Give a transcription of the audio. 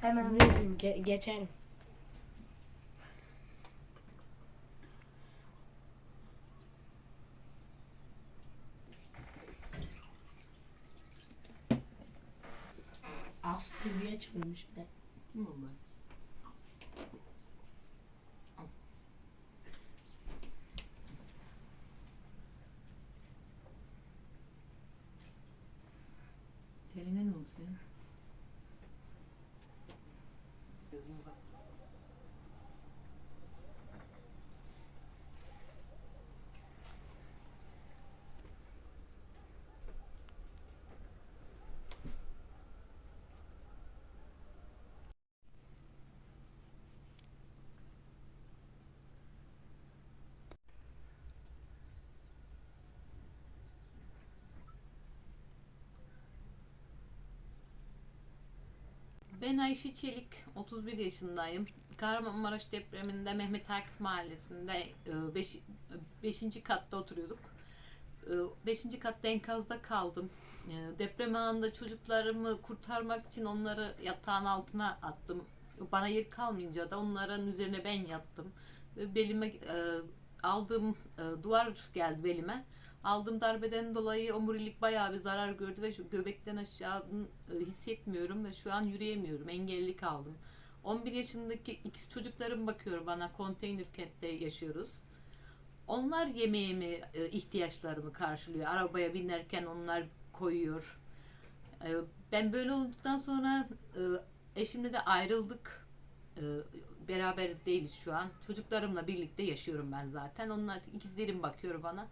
Hemen veririm. Ge- geçerim. Aslı TV'ye çıkıyormuş bir de. Kim o Ben Ayşe Çelik, 31 yaşındayım. Kahramanmaraş depreminde Mehmet Akif Mahallesi'nde 5. katta oturuyorduk. 5. katta enkazda kaldım. E, Deprem anında çocuklarımı kurtarmak için onları yatağın altına attım. Bana yer kalmayınca da onların üzerine ben yattım. Ve belime e, aldığım e, duvar geldi belime. Aldığım darbeden dolayı omurilik bayağı bir zarar gördü ve şu göbekten aşağı e, hissetmiyorum ve şu an yürüyemiyorum. Engelli kaldım. 11 yaşındaki ikiz çocuklarım bakıyor bana. Konteyner kentte yaşıyoruz. Onlar yemeğimi, e, ihtiyaçlarımı karşılıyor. Arabaya binerken onlar koyuyor. Ben böyle olduktan sonra eşimle de ayrıldık. Beraber değiliz şu an. Çocuklarımla birlikte yaşıyorum ben zaten. Onlar ikizlerim bakıyor bana.